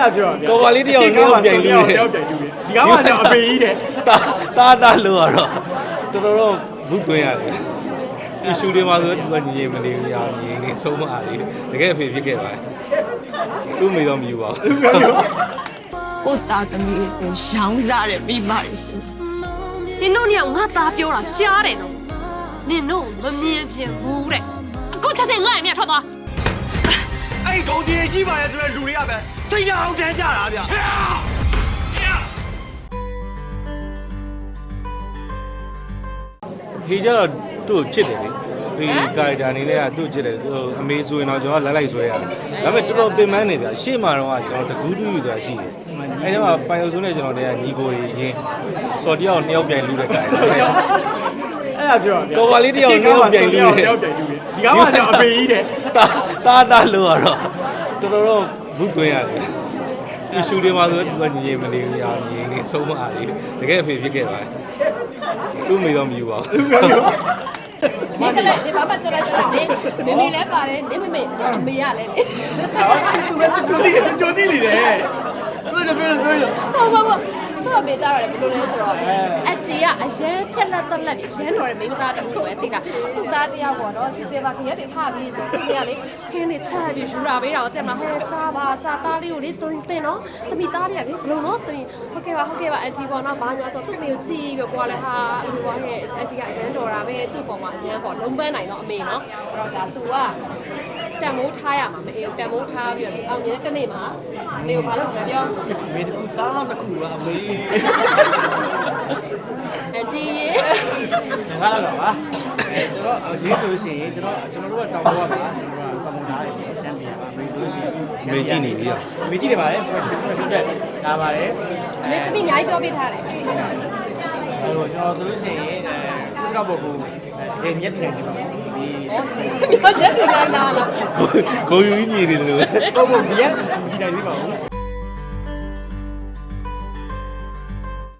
ဒါပြောတာဗျာကော်ပါလေးတစ်ယောက်နှစ်ယောက်ပြိုင်လူတယ်တယောက်ပြိုင်လူတယ်ဒီကောင်ကတော့အပေကြီးတယ်တာတာတာလို့ရတော့တော်တော်တော့ဘူးသွင်းရတယ်အရှူတွေမှာဆိုသူကညီညီမနေဘူးညာညီနေဆုံးမအားလေးတကယ်အဖေဖြစ်ခဲ့ပါတယ်သူ့မိတော့မယူပါဘူးကိုယ့်သားသမီးကိုရောင်းစားတဲ့မိဘတွေဆိုနင်တို့ညငါသားပြောတာကြားတယ်နော်နင်တို့မမြင်ချင်ဘူးတဲ့အခုချက်စင်ငါ့ရဲ့မြတ်ထွက်သွားအဲ့ဒီဒုံကြီးရှိပါရဲ့ဆိုတဲ့လူတွေကပဲ သိညာအောင်တန်းကြတာဗျာဖေကျတော့သူ့ကိုချစ်တယ်လေဒီကာရက်တာအနေနဲ့ကသူ့ကိုချစ်တယ်သူအမေဆိုရင်တော့ကျွန်တော်လက်လိုက်ဆွဲရတယ်ဒါပေမဲ့တော်တော်ပင်ပန်းနေဗျာရှေ့မှာတော့ကျွန်တော်တကူးတူးယူဆိုတာရှိတယ်အဲဒီမှာပိုင်ယုံစုနဲ့ကျွန်တော်တည်းကညီကိုတွေရင်းစော်တယောက်နှစ်ယောက်ပြိုင်လူတဲ့ကာရက်တာအဲ့ဒါပြောတာဗျာကော်ပါလေးတစ်ယောက်နှစ်ယောက်ပြိုင်လူတယ်တယောက်ပြိုင်လူတယ်ဒီကောင်ကတော့အပေကြီးတယ်တာတာတာလို့ရတော့တော်တော် တော့ဘူးသွင်းရတယ်အရှူတွေမှာဆိုသူကညီညီမနေဘူးညာညီနေဆုံးမအားလေးတကယ်အဖေဖြစ်ခဲ့ပါတယ်သူ့မိတော့မယူပါဘူးဒီကလေးဒီဘာမှကြက်လိုက်ကြက်လိုက်နေမေမေလည်းပါတယ်နေမေမေအမေရလဲလေ သူကသူကြိုးကြည့်ကြိုးကြည့်နေတယ်ပြောတယ်ပြောတယ်ပြောတယ် ဟုတ်ပါဘူး သူ့အမေကြတော့လေဘယ်လိုလဲဆိုတော့အတီကအရန်ထက်လက်သက်လက်ရန်တော်ရဲ့မိမသားတူပဲတိတာသူ့သားတယောက်ပေါ့နော်ဒီတေပါခရက်တွေထားပြီးဆိုသူကလေခင်းနေချပြီးယူလာပေးတော့တက်မှာဟဲစားပါစားသားလေးကိုလေသူတင်နော်တမိသားလေးကလေဘလို့နော်တမိဟုတ်ကဲ့ပါဟုတ်ကဲ့ပါအတီပေါ့နော်ဘာညာဆိုသူ့မေကိုကြည့်ပြီးကွာလေဟာဒီကွာဟဲအတီကအရန်တော်တာပဲသူ့ပေါ်မှာအရန်ပေါ့လုံးပန်းနိုင်တော့အမေနော်အဲ့တော့ဒါ तू က တန်မိုးထားရမှာမအေးတန်မိုးထားပြီးတော့အောင်မြင်တဲ့နေ့မှာအမေကိုဘာလို့ပြောမေတကူတားနှစ်ခုကအမေအတီးရေငါကတော့ပါအဲကျွန်တော်ရေးဆိုရှင်ကျွန်တော်ကျွန်တော်တို့ကတောင်းတော့ပါကျွန်တော်ကကမ္ဘာသားတွေရှမ်းပြည်ပါမေဆိုရှင်မေကြည့်နေပြီอ่ะမေကြည့်နေပါလေပရိုဖက်ရှင်တက်လာပါတယ်အမေသမီးအများကြီးပြောပြထားတယ်အဲတော့ကျွန်တော်ဆိုလို့ရှိရင်အဲဒီတော့ဘုတ်ကိုတကယ်မျက်တင်နေပါ ဒီ။အော်စီစီပြောချက်ပြန်လာလားကိုကိုယူကြီးညီနေတယ်လို့ပဲဘုတ်ဘုတ်မျက်ဒီနိုင်နေပါဘူး